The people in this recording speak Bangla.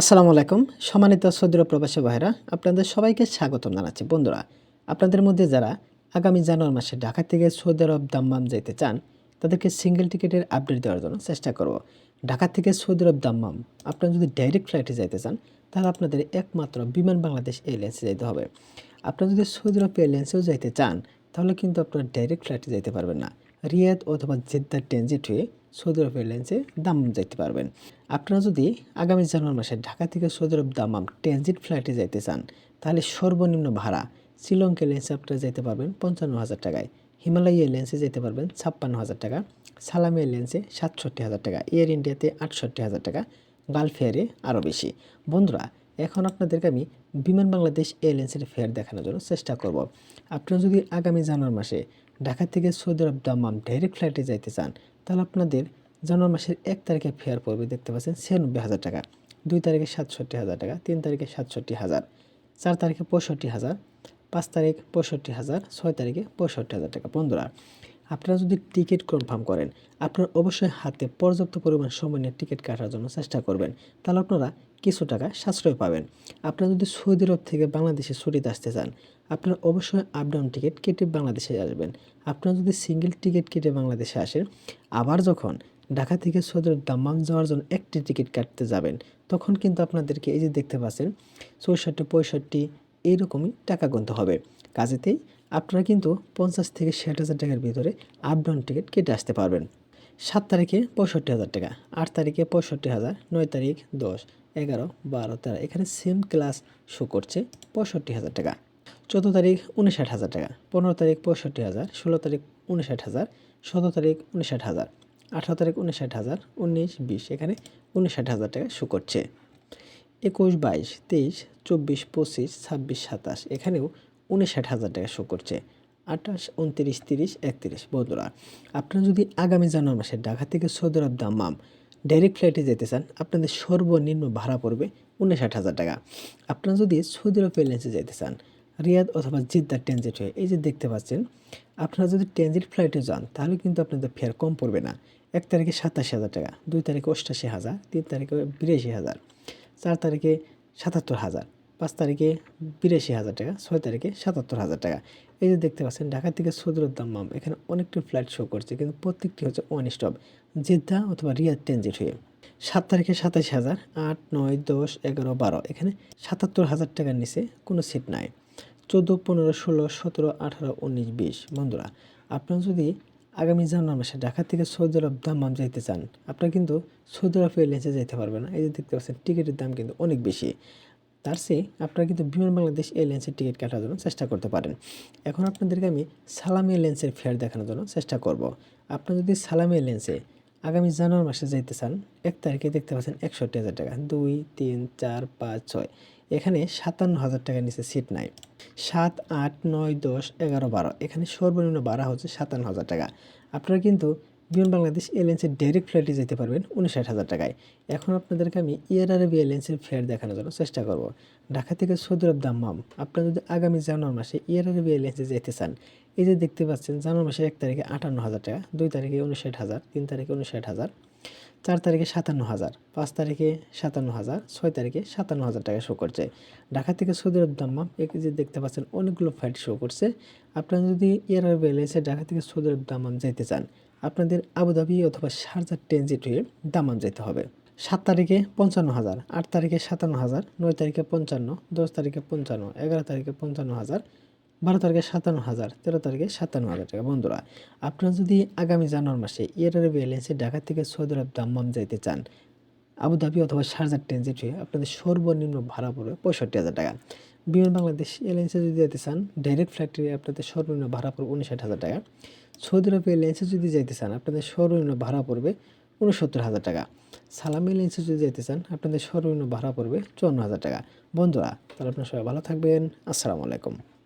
আসসালামু আলাইকুম, সম্মানিত সৌদি আরব প্রবাসী ভাইরা আপনাদের সবাইকে স্বাগতম জানাচ্ছি। বন্ধুরা, আপনাদের মধ্যে যারা আগামী জানুয়ারি মাসে ঢাকা থেকে সৌদি আরব দাম্মাম যেতে চান, তাদেরকে সিঙ্গেল টিকিটের আপডেট দেওয়ার জন্য চেষ্টা করব। ঢাকা থেকে সৌদি আরব দাম্মাম, আপনারা যদি ডাইরেক্ট ফ্লাইটে যেতে চান, তাহলে আপনাদের একমাত্র বিমান বাংলাদেশ এয়ারলাইন্সে যেতে হবে। আপনারা যদি সৌদি আরব এয়ারলাইন্সেও যেতে চান, তাহলে কিন্তু আপনারা ডাইরেক্ট ফ্লাইটে যেতে পারবেন না। রিয়াদ অথবা জেদ্দা ট্রানজিট হয়ে সৌদি আরব এয়ারলাইন্সে দাম্মাম যাইতে পারবেন। আপনারা যদি আগামী জানুয়ারি মাসে ঢাকা থেকে সৌদি আরব দাম্মাম ট্রানজিট ফ্লাইটে যেতে চান, তাহলে সর্বনিম্ন ভাড়া শ্রীলঙ্কা এয়ারলাইন্সে আপনারা যেতে পারবেন পঞ্চান্ন হাজার টাকায়, হিমালয় এয়ারলাইন্সে যেতে পারবেন ছাপ্পান্ন হাজার টাকা, সালামি এয়ারলাইন্সে সাতষট্টি হাজার টাকা, এয়ার ইন্ডিয়াতে আটষট্টি হাজার টাকা, গালফ এয়ারে আরও বেশি। বন্ধুরা, এখন আপনাদেরকে আমি বিমান বাংলাদেশ এয়ারলাইন্সের ফেয়ার দেখানোর জন্য চেষ্টা করব। আপনারা যদি আগামী জানুয়ারি মাসে ঢাকা থেকে সৌদি আরব দাম্মাম ডাইরেক্ট ফ্লাইটে যাইতে চান, তাহলে আপনাদের জানুয়ারি মাসের এক তারিখে ফেয়ার পড়বে, দেখতে পাচ্ছেন ছিয়ানব্বই হাজার টাকা। দুই তারিখে সাতষট্টি হাজার টাকা, তিন তারিখে সাতষট্টি হাজার। চার তারিখে পঁয়ষট্টি হাজার, পাঁচ তারিখ পঁয়ষট্টি হাজার, ছয় তারিখে পঁয়ষট্টি হাজার টাকা। বন্ধুরা আপনারা যদি টিকিট কনফার্ম করেন, আপনারা অবশ্যই হাতে পর্যাপ্ত পরিমাণ সময় নিয়ে টিকিট কাটার জন্য চেষ্টা করবেন। তাহলে আপনারা কিছু টাকা সাশ্রয় পাবেন। আপনারা যদি সৌদি আরব থেকে বাংলাদেশে ছুটিতে আসতে চান, আপনারা অবশ্যই আপ ডাউন টিকিট কেটে বাংলাদেশে আসবেন। আপনারা যদি সিঙ্গেল টিকিট কেটে বাংলাদেশে আসেন, আবার যখন ঢাকা থেকে সৌদি আরব দাম্মাম যাওয়ার জন্য একটি টিকিট কাটতে যাবেন, তখন কিন্তু আপনাদেরকে এই যে দেখতে পাচ্ছেন, চৌষট্টি, পঁয়ষট্টি এইরকমই টাকা গুনতে হবে। কাজেতেই আপনারা কিন্তু পঞ্চাশ থেকে ষাট হাজার টাকার ভিতরে আপ ডাউন টিকিট কেটে আসতে পারবেন। সাত তারিখে পঁয়ষট্টি হাজার টাকা, আট তারিখে পঁয়ষট্টি হাজার, নয় তারিখ দশ, এগারো, বারো, তেরো, এখানে সেম ক্লাস শো করছে পঁয়ষট্টি হাজার টাকা। চোদ্দ তারিখ উনষাট হাজার টাকা, পনেরো তারিখ পঁয়ষট্টি হাজার, ষোলো তারিখ উনষাট হাজার, সতেরো তারিখ উনষাট হাজার, আঠারো তারিখ উনষাট হাজার, উনিশ, বিশ, এখানে উনষাট হাজার টাকা শো করছে। একুশ, বাইশ, তেইশ চব্বিশ, পঁচিশ, ছাব্বিশ, সাতাশ। এখানেও উনষাট হাজার টাকা শো করছে। আঠাশ, উনত্রিশ, তিরিশ, একত্রিশ। বন্ধুরা, আপনারা যদি আগামী জানুয়ারি মাসে ঢাকা থেকে সৌদি আরব দাম্মাম ডাইরেক্ট ফ্লাইটে যেতে চান, আপনাদের সর্বনিম্ন ভাড়া পড়বে উনষাট হাজার টাকা। আপনারা যদি সৌদি আরব এয়ারলাইন্সে যেতে চান, রিয়াদ অথবা জিদ্দার ট্রানজিট হয়ে, এই যে দেখতে পাচ্ছেন, আপনারা যদি ট্রানজিট ফ্লাইটে যান, তাহলে কিন্তু আপনাদের ফেয়ার কম পড়বে না। এক তারিখে সাতাশি হাজার টাকা, দুই তারিখে অষ্টাশি হাজার, তিন তারিখে বিরাশি হাজার, চার তারিখে সাতাত্তর হাজার। পাঁচ তারিখে বিরাশি হাজার টাকা, ছয় তারিখে সাতাত্তর হাজার টাকা। এই যে দেখতে পাচ্ছেন, ঢাকা থেকে সদরের দাম্মাম এখানে অনেকটি ফ্লাইট শো করছে, কিন্তু প্রত্যেকটি হচ্ছে ওয়ান স্টপ জেদ্দা অথবা রিয়াদ ট্রানজিট হয়ে। সাত তারিখে সাতাশি হাজার, আট, নয়, দশ, এগারো, বারো, এখানে সাতাত্তর হাজার টাকার নিচে কোনো সিট নাই। চোদ্দ, পনেরো, ষোলো, সতেরো, আঠারো, উনিশ, বিশ, বন্ধুরা, আপনারা যদি আগামী জানুয়ারি মাসে ঢাকা থেকে সৌদি আরব দাম্মাম যাইতে চান, আপনারা কিন্তু সৌদি আরব এয়ারলাইন্সে যেতে পারবেন না। এই যে দেখতে পাচ্ছেন, টিকিটের দাম কিন্তু অনেক বেশি। তার চেয়ে আপনারা কিন্তু বিমান বাংলাদেশ এয়ারলাইন্সের টিকিট কাটার জন্য চেষ্টা করতে পারেন। এখন আপনাদেরকে আমি সালাম এয়ারলাইন্সের ফেয়ার দেখানোর জন্য চেষ্টা করব। আপনারা যদি সালাম এয়ারলাইন্সে আগামী জানুয়ারি মাসে যাইতে চান, এক তারিখে দেখতে পাচ্ছেন একষট্টি হাজার টাকা। দুই, তিন, চার, পাঁচ, ছয়। এখানে সাতান্ন হাজার টাকার নিচে সিট নাই। সাত, আট, নয়, দশ, এগারো, বারো, এখানে সর্বনিম্ন ভাড়া হচ্ছে সাতান্ন হাজার টাকা। আপনারা কিন্তু বিমান বাংলাদেশ এয়ারলাইন্সের ডাইরেক্ট ফ্লাইটে যেতে পারবেন উনষাট হাজার টাকায়। এখন আপনাদেরকে আমি এয়ার আরবি এয়ারলাইন্সের ফেয়ার দেখানোর জন্য চেষ্টা করব। ঢাকা থেকে সৌদি আরব দাম্মাম। আপনারা যদি আগামী জানুয়ারি মাসে এয়ার আরবি এয়ারলাইন্সে যেতে চান, এই যে দেখতে পাচ্ছেন জানুয়ারি মাসের এক তারিখে আটান্ন হাজার টাকা, দুই তারিখে উনষাট হাজার, তিন তারিখে উনষাট হাজার চার তারিখে সাতান্ন হাজার, পাঁচ তারিখে সাতান্ন হাজার, ছয় তারিখে সাতান্ন হাজার টাকা শো করছে। ঢাকা থেকে সৌদি আরব দাম্মাম এই যে দেখতে পাচ্ছেন অনেকগুলো ফ্লাইট শো করছে। আপনারা যদি এয়ার আরবি এয়ারলাইন্সে ঢাকা থেকে সৌদি আরব দাম্মাম যেতে চান, আপনাদের আবুধাবি অথবা শারজার ট্রানজিট হয়ে দাম্মাম যেতে হবে। সাত তারিখে পঞ্চান্ন হাজার, আট তারিখে সাতান্ন হাজার, নয় তারিখে পঞ্চান্ন, দশ তারিখে পঞ্চান্ন, এগারো তারিখে পঞ্চান্ন হাজার বারো তারিখে সাতান্ন হাজার, তেরো তারিখে সাতান্ন হাজার টাকা। বন্ধুরা, আপনারা যদি আগামী জানুয়ারি মাসে এয়ার আরবি এয়ারলাইন্সে ঢাকা থেকে সৌদি আরব দাম্মাম যাইতে চান, আবুধাবি অথবা শারজার ট্রানজিট হয়ে আপনাদের সর্বনিম্ন ভাড়া পড়বে পঁয়ষট্টি হাজার টাকা। বিমান বাংলাদেশ এয়ারলাইন্সে যদি যেতে চান, ডাইরেক্ট ফ্লাইটে আপনাদের সর্বনিম্ন ভাড়া পড়বে উনষাট হাজার টাকা। সৌদি আরব এয়ারলাইন্সে যদি যেতে চান, আপনাদের সর্বনিম্ন ভাড়া পড়বে উনসত্তর হাজার টাকা। সালাম এয়ারলাইন্সে যদি যেতে চান, আপনাদের সর্বনিম্ন ভাড়া পড়বে চুয়ান্ন হাজার টাকা। বন্ধুরা, তাহলে আপনার সবাই ভালো থাকবেন। আসসালামু আলাইকুম।